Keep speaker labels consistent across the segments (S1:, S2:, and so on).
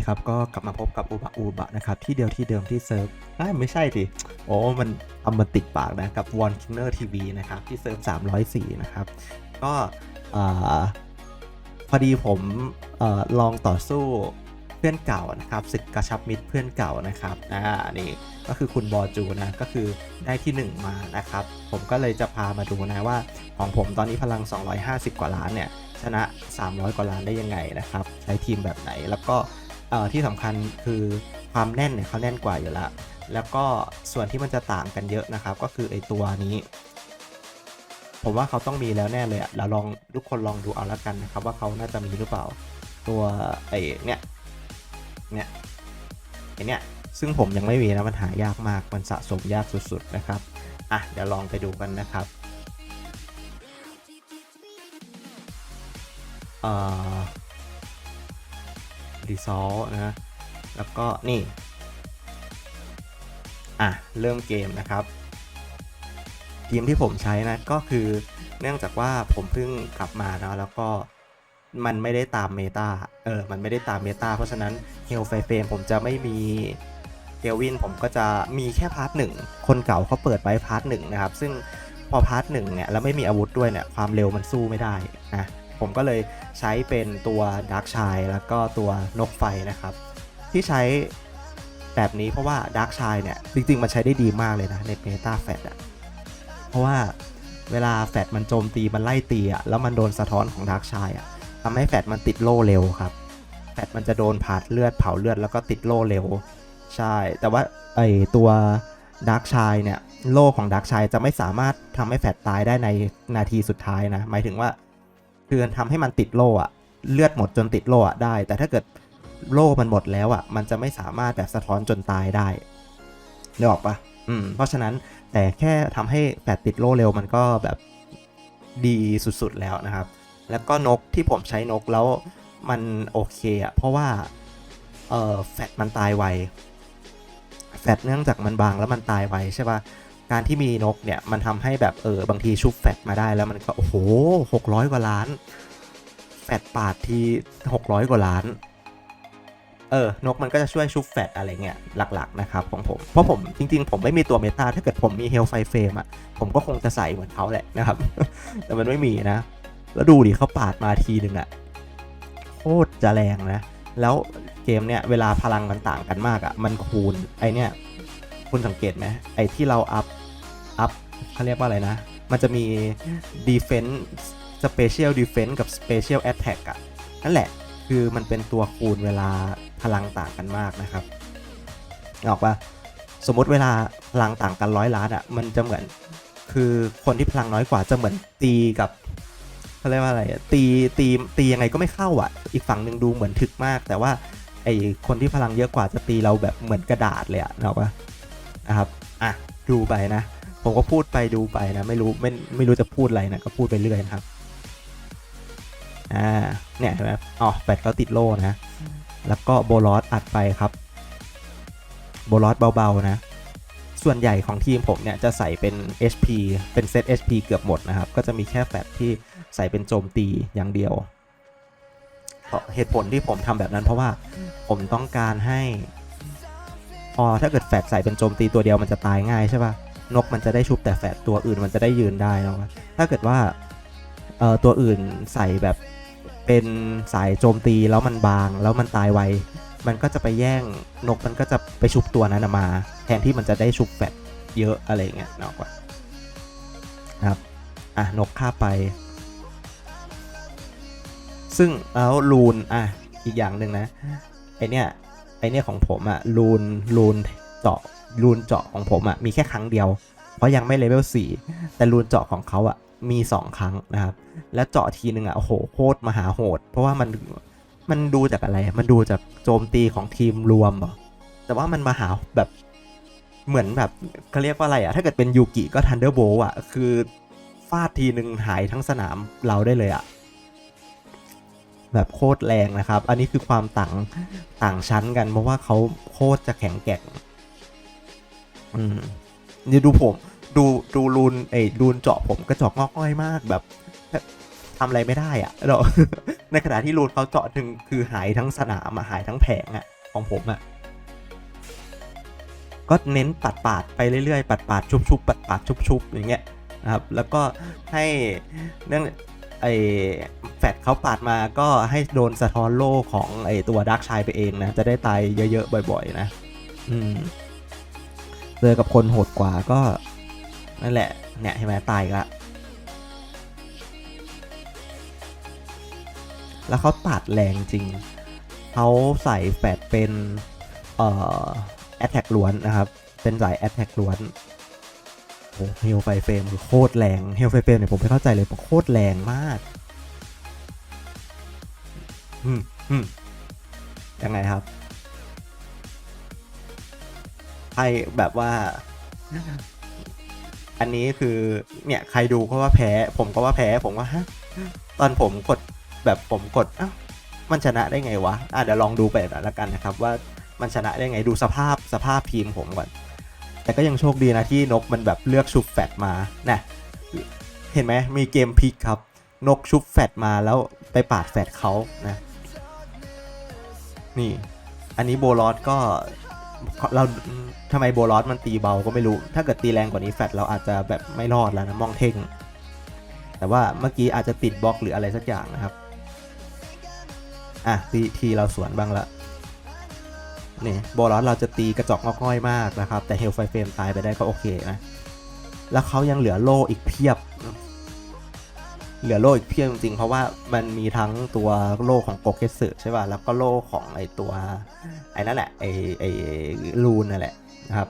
S1: คครับ ก็กลับมาพบกับอูบะอูบะนะครับ ที่เดียวที่เดิมที่เซิร์ฟไม่ใช่สิโอ้มันทำมันติดปากนะ กับ One k i n n e r TV นะครับ ที่เซิร์ฟ304 นะครับ ก็พอดีผมอลองต่อสู้เพื่อนเก่านะครับศึกกระชับมิตรเพื่อนเก่านะครับอ่านี่ก็คือคุณบอจูนะก็คือได้ที่ 1 มานะครับ ผมก็เลยจะพามาดูนะว่าของผมตอนนี้พลัง 250 กว่าล้านเนี่ยชนะ 300 กว่าล้านได้ยังไงนะครับ ใช้ทีมแบบไหนแล้วก็ เอ่อที่สำคัญคือความแน่นเนี่ยเขาแน่นกว่าอยู่แล้วแล้วก็ส่วนที่มันจะต่างกันเยอะนะครับ ก็คือไอตัวนี้ ผมว่าเขาต้องมีแล้วแน่เลยอะเราลองทุกคนลองดูเอาละกันนะครับ ว่าเขาน่าจะมีหรือเปล่า ตัวไอเนี่ยเนี่ยไอเนี่ยซึ่งผมยังไม่มีนะมันหายากมากมันสะสมยากสุดๆนะครับอะเดี๋ยวลองไปดูกันนะครับเอ่อ รีซอลนะแล้วก็นี่ อะ เริ่มเกมนะครับทีมที่ผมใช้นะก็คือเนื่องจากว่าผมเพิ่งกลับมานะแล้วก็มันไม่ได้ตามเมตาเออ มันไม่ได้ตามเมตาเพราะฉะนั้นเฮลไฟเฟมผมจะไม่มีเกลวินผมก็จะมีแค่พาร์ทหนึ่งคนเก่าเขาเปิดไว้พาร์ทหนึ่งนะครับ ซึ่งพอพาร์ทหนึ่งเนี่ยแล้วไม่มีอาวุธด้วยเนี่ยความเร็วมันสู้ไม่ได้นะ ผมก็เลยใช้เป็นตัวดาร์กชายแล้วก็ตัวนกไฟนะครับ ที่ใช้แบบนี้เพราะว่าดาร์กชายเนี่ย จริงๆ มันใช้ได้ดีมากเลยนะ ในเมตาแฟตอะเพราะว่าเวลาแฟตมันโจมตีมันไล่ตีอะแล้วมันโดนสะท้อนของดาร์กชายอะทำให้แฟตมันติดโล่เร็วครับแฟตมันจะโดนผาดเลือดเผาเลือดแล้วก็ติดโล่เร็ว ใช่ แต่ว่าไอตัวดาร์กชายเนี่ยโล่ของดาร์กชายจะไม่สามารถทำให้แฟตตายได้ในนาทีสุดท้ายนะ หมายถึงว่า คือทำให้มันติดโล่อะเลือดหมดจนติดโล่อะได้ แต่ถ้าเกิดโล่มันหมดแล้วอะมันจะไม่สามารถแบบสะท้อนจนตายได้นึกออกปะอืมเพราะฉะนั้นแต่แค่ทำให้แฟดติดโล่เร็วมันก็แบบดีสุดๆแล้วนะครับ แล้วก็นกที่ผมใช้นกแล้วมันโอเคอะเพราะว่าเออแฟดมันตายไวแฟดเนื่องจากมันบางแล้วมันตายไวใช่ปะ การที่มีนกเนี่ยมันทำให้แบบเออบางทีชุบแฟดมาได้แล้วมันก็โอ้โหหกร้อยกว่าล้าน แฟดปาดทีหกร้อยกว่าล้านเออนกมันก็จะช่วยชุบแฟดอะไรเงี้ยหลักๆนะครับของผมเพราะผมจริงๆ ผมไม่มีตัวเมตาถ้าเกิดผมมีเฮลไฟเฟรมอะผมก็คงจะใส่เหมือนเขาแหละนะครับ แต่มันไม่มีนะ แล้วดูดิเขาปาดมาทีหนึ่งอะโคตรจะแรงนะ แล้วเกมเนี่ยเวลาพลังมันต่างกันมากอะมันคูณไอเนี่ยคุณสังเกตไหมไอที่เราอัพ อัพเขาเรียกว่าอะไรนะ มันจะมี defense special defense กับ special attack อะนั่นแหละคือมันเป็นตัวคูณเวลาพลังต่างกันมากนะครับนึกออกปะสมมติเวลาพลังต่างกันร้อยล้านอะมันจะเหมือนคือคนที่พลังน้อยกว่าจะเหมือนตีกับเขาเรียกว่าอะไรตีตีตียังไงก็ไม่เข้าอะ อีกฝั่งหนึ่งดูเหมือนถึกมาก แต่ว่าไอคนที่พลังเยอะกว่าจะตีเราแบบเหมือนกระดาษเลยอะนึกออกปะนะครับอะดูไปนะ ผมก็พูดไปดูไปนะไม่รู้ไม่ไม่รู้จะพูดอะไรนะก็พูดไปเรื่อยนะครับอ่าเนี่ยเห็นไหมอ๋อแปดเขาติดโล่นะ แล้วก็โบลอสอัดไปครับ โบลอสเบาๆนะ ส่วนใหญ่ของทีมผมเนี่ยจะใส่เป็น HP เป็นเซต HP เกือบหมดนะครับ ก็จะมีแค่แฟตที่ใส่เป็นโจมตีอย่างเดียวเพราะเหตุผลที่ผมทำแบบนั้นเพราะว่าผมต้องการให้พอถ้าเกิดแฟดใส่เป็นโจมตีตัวเดียวมันจะตายง่ายใช่ป่ะ นกมันจะได้ชุบแต่แฟดตัวอื่นมันจะได้ยืนได้เนอะถ้าเกิดว่าเอ่อตัวอื่นใส่แบบเป็นสายโจมตีแล้วมันบาง แล้วมันตายไวมันก็จะไปแย่งนกมันก็จะไปชุบตัวนั้นมา แทนที่มันจะได้ชุบแฟดเยอะอะไรเงี้ยเนอะนะครับอะนกฆ่าไป ซึ่งแล้วลูนอะอีกอย่างหนึ่งนะไอเนี้ยไอเนี้ยของผมอะลูนลูนเจาะ ลูนเจาะของผมอะมีแค่ครั้งเดียว เพราะยังไม่เลเวล4แต่ลูนเจาะของเขาอะมี 2 ครั้งนะครับ และเจาะทีนึงอะโอ้โหโคตรมหาโหด เพราะว่ามันมันดูจากอะไร มันดูจากโจมตีของทีมรวมหรอแต่ว่ามันมาหาแบบเหมือนแบบเขาเรียกว่าอะไรอะถ้าเกิดเป็นยูกิก็ทันเดอร์โบอะคือฟาดทีนึงหายทั้งสนามเราได้เลยอะแบบโคตรแรงนะครับ อันนี้คือความต่างต่างชั้นกันเพราะว่าเขาโคตรจะแข็งแกร่ง อืมนี่ดูผม ดูดูรูนไอ้รูนเจาะผมกระจอกงอกง่อยมากแบบทำอะไรไม่ได้อะเราในขณะที่รูนเขาเจาะถึงคือหายทั้งสนามอะหายทั้งแผงอะของผมอะก็เน้นปัดปาดไปเรื่อยๆ ปัดปาดชุบชุบปัดปาดชุบชุบอย่างเงี้ยนะครับแล้วก็ให้เรื่องไอ้แฟดเขาปาดมาก็ให้โดนสะท้อนโล่ของไอ้ตัวดักชายไปเองนะ จะได้ตายเยอะๆ บ่อยๆ นะ อืม เจอกับคนโหดกว่าก็นั่นแหละเนี่ยเห็นไหมตายละแล้วเขาตัดแรงจริง เขาใส่แฟดเป็นเอ่อแอตแทกล้วนนะครับ เป็นสายแอตแทกล้วนโอ้เฮลไฟเฟรมคือโคตรแรงเฮลไฟเฟรมเนี่ยผมไม่เข้าใจเลยโคตรแรงมากอืมอืมยังไงครับ ให้แบบว่า อันนี้คือเนี่ยใครดูก็ว่าแพ้ ผมก็ว่าแพ้ ผมว่าฮะตอนผมกดแบบผมกดอ้าวมันชนะได้ไงวะอะเดี๋ยวลองดูไปแล้วกันนะครับ ว่ามันชนะได้ไงดูสภาพสภาพทีมผมก่อน แต่ก็ยังโชคดีนะที่นกมันแบบเลือกชุบแฟดมานะเห็นไหมมีเกมพลิกครับ นกชุบแฟดมาแล้วไปปาดแฟดเขานะ นี่ อันนี้โบลอสก็ เราทำไมโบลอสมันตีเบาก็ไม่รู้ ถ้าเกิดตีแรงกว่านี้แฟดเราอาจจะแบบไม่รอดแล้วนะมองเท่ง แต่ว่าเมื่อกี้อาจจะติดบล็อกหรืออะไรสักอย่างนะครับ อะทีทีเราสวนบ้างละนี่โบลอสเราจะตีกระจอกงอกง่อยมากนะครับ แต่เฮลไฟเฟรมตายไปได้ก็โอเคนะ แล้วเขายังเหลือโล่อีกเพียบ เหลือโล่อีกเพียบจริงๆ เพราะว่ามันมีทั้งตัวโล่ของโปเกสึใช่ป่ะ แล้วก็โล่ของไอตัว ไอ้นั่นแหละ ไอไอลูนนั่นแหละนะครับ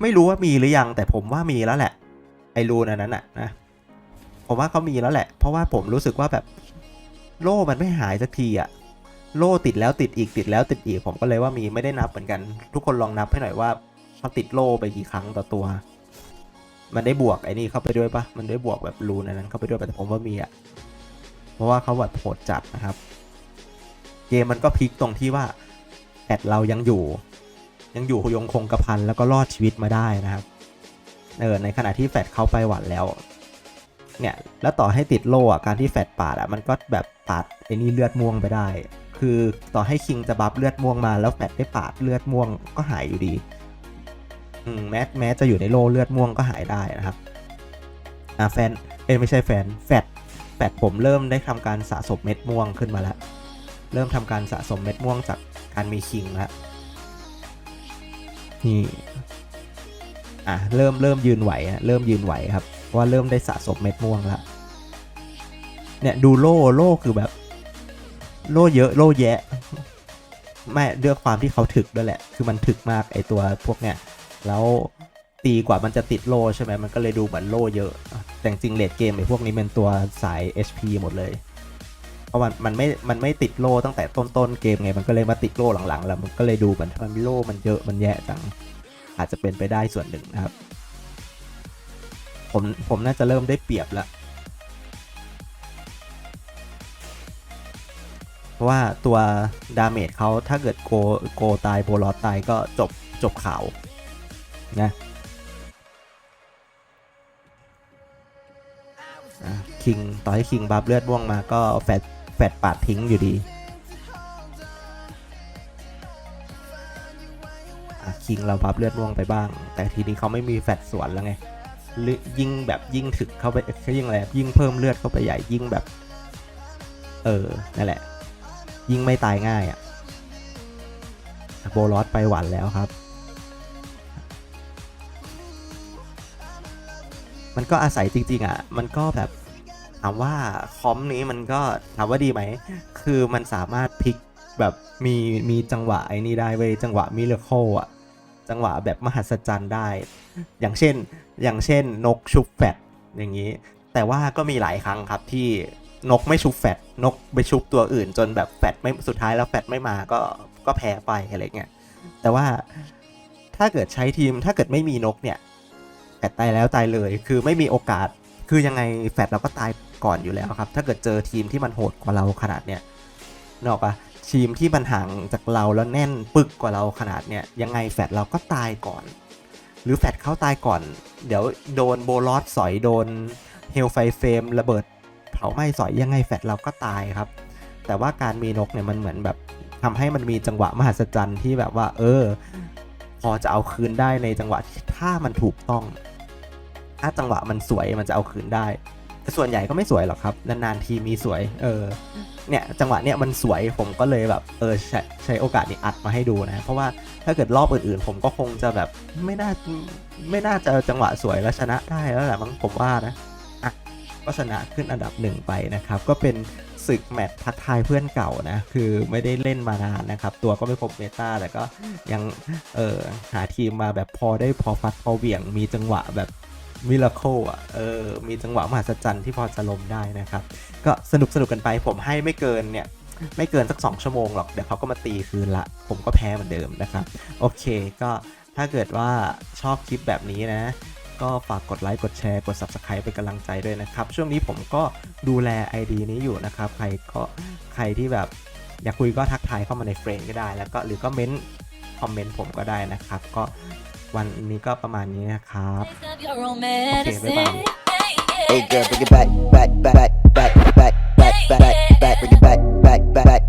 S1: ไม่รู้ว่ามีหรือยัง แต่ผมว่ามีแล้วแหละ ไอลูนอันนั้นน่ะนะ ผมว่าเขามีแล้วแหละ เพราะว่าผมรู้สึกว่าแบบโล่มันไม่หายสักทีอะโล่ติดแล้วติดอีกติดแล้วติดอีกผมก็เลยว่ามีไม่ได้นับเหมือนกัน ทุกคนลองนับให้หน่อยว่าเขาติดโล่ไปกี่ครั้งต่อตัว มันได้บวกไอ้นี่เข้าไปด้วยปะมันได้บวกแบบรูนอันนั้นเข้าไปด้วยแต่ผมว่ามีอะเพราะว่าเขาแบบโหดจัดนะครับ เกมมันก็พลิกตรงที่ว่าแอดเรายังอยู่ ยังอยู่ยงคงกระพันแล้วก็รอดชีวิตมาได้นะครับเออในขณะที่แฟดเข้าไปหวั่นแล้วเนี่ยแล้วต่อให้ติดโล่อะการที่แฟดปาดอะมันก็แบบปาดไอ้นี่เลือดม่วงไปได้ คือต่อให้คิงจะบัฟเลือดม่วงมาแล้วแฟดได้ปาดเลือดม่วงก็หายอยู่ดี แม้แม้จะอยู่ในโลเลือดม่วงก็หายได้นะครับอ่าแฟนเอ้ไม่ใช่แฟนแฟดแฟดผมเริ่มได้ทำการสะสมเม็ดม่วงขึ้นมาแล้ว เริ่มทำการสะสมเม็ดม่วงจากการมีคิงแล้วนี่อะเริ่มเริ่มยืนไหวเริ่มยืนไหวครับว่าเริ่มได้สะสมเม็ดม่วงแล้วเนี่ยดูโล่โล่คือแบบ โล่เยอะโล่แยะไม่ด้วยความที่เขาถึกด้วยแหละ คือมันถึกมากไอตัวพวกเนี้ย แล้วตีกว่ามันจะติดโลใช่ไหมมันก็เลยดูเหมือนโลเยอะ แต่จริงเลดเกมไอ้พวกนี้เป็นตัวสาย HP หมดเลย เพราะมันมันไม่ มันไม่ติดโลตั้งแต่ต้นๆเกมไง มันก็เลยมาติดโลหลังๆ แล้วมันก็เลยดูเหมือนมันโลมันเยอะมันแย่จัง อาจจะเป็นไปได้ส่วนหนึ่งนะครับ ผมผมน่าจะเริ่มได้เปรียบแล้วเพราะว่าตัวดาเมจเขาถ้าเกิดโกโกตายโบลอสตายก็จบจบข่าว นะคิงต่อให้คิงบัฟเลือดม่วงมาก็แฟดแฟดปาดทิ้งอยู่ดีคิงเราบัฟเลือดม่วงไปบ้าง แต่ทีนี้เขาไม่มีแฟดสวนแล้วไงยิ่งแบบยิ่งถึกเข้าไปยิ่งอะไรยิ่งเพิ่มเลือดเข้าไปใหญ่ยิ่งแบบ เออนั่นแหละ ยิ่งไม่ตายง่ายอะ่ะโบลอสไปหวันแล้วครับ มันก็อาศัยจริง ๆ อะ มันก็แบบถามว่าคอมนี้มันก็ถามว่าดีไหม คือมันสามารถพลิกแบบมีมีจังหวะไอ้นี่ได้เว้ยจังหวะมิเลโคอะ จังหวะแบบมหัศจรรย์ได้ อย่างเช่นอย่างเช่นนกชุบแฟดอย่างนี้ แต่ว่าก็มีหลายครั้งครับที่นกไม่ชุบแฟดนกไปชุบตัวอื่น จนแบบแฟดไม่สุดท้ายแล้วแฟดไม่มาก็ก็แพ้ไปอะไรเงี้ยแต่ว่าถ้าเกิดใช้ทีมถ้าเกิดไม่มีนกเนี่ยแฟ ดตายแล้วตายเลย คือไม่มีโอกาส คือยังไงแฟดเราก็ตายก่อนอยู่แล้วครับ ถ้าเกิดเจอทีมที่มันโหดกว่าเราขนาดเนี้ยนกอกปะทีมที่มันห่างจากเราแล้วแน่นปึกกว่าเราขนาดเนี้ยยังไงแฟดเราก็ตายก่อน หรือแฟดเข้าตายก่อน เดี๋ยวโดนโบลอสสอยโดนเฮลไฟเฟรมระเบิดเผาไหม้สอยยังไงแฟดเราก็ตายครับ แต่ว่าการมีนกเนี่ยมันเหมือนแบบทำให้มันมีจังหวะมหัศจรรย์ที่แบบว่า เออ พอจะเอาคืนได้ในจังหวะที่ถ้ามันถูกต้อง ถ้าจังหวะมันสวยมันจะเอาคืนได้ แต่ส่วนใหญ่ก็ไม่สวยหรอกครับนานๆทีมีสวย เออเนี่ยจังหวะเนี่ยมันสวยผมก็เลยแบบเออใช้ใช้โอกาสนี้อัดมาให้ดูนะ เพราะว่าถ้าเกิดรอบอื่นๆ ผมก็คงจะแบบไม่น่าไม่น่าจะจังหวะสวยแล้วชนะได้แล้วแหละมั้งผมว่านะอะก็ชนะขึ้นอันดับหนึ่งไปนะครับ ก็เป็นศึกแมตช์ทักทายเพื่อนเก่านะ คือไม่ได้เล่นมานานนะครับ ตัวก็ไม่ครบเมตาแต่ก็ยังเออหาทีมมาแบบพอได้พอฟัดพอเหวี่ยงมีจังหวะแบบ มิราเคิลอะเออมีจังหวะมหัศจรรย์ที่พอจะล้มได้นะครับ ก็สนุกสนุกกันไปผมให้ไม่เกินเนี่ยไม่เกินสัก 2 ชั่วโมงหรอก เดี๋ยวเขาก็มาตีคืนละ ผมก็แพ้เหมือนเดิมนะครับ โอเคก็ถ้าเกิดว่าชอบคลิปแบบนี้นะ ก็ฝากกดไลค์ กดแชร์ กด Subscribe เป็นกำลังใจด้วยนะครับ ช่วงนี้ผมก็ดูแล ID นี้อยู่นะครับ ใครก็ใครที่แบบอยากคุยก็ทักทายเข้ามาในเฟรนก็ได้ แล้วก็หรือก็เม้นคอมเมนต์ผมก็ได้นะครับ ก็ วันนี้ก็ประมาณนี้นะครับ
S2: โอเคบ๊ายบาย
S3: Hey girl, bring it back, back, back, back, back, back, back, back, back, bring it back, back, back.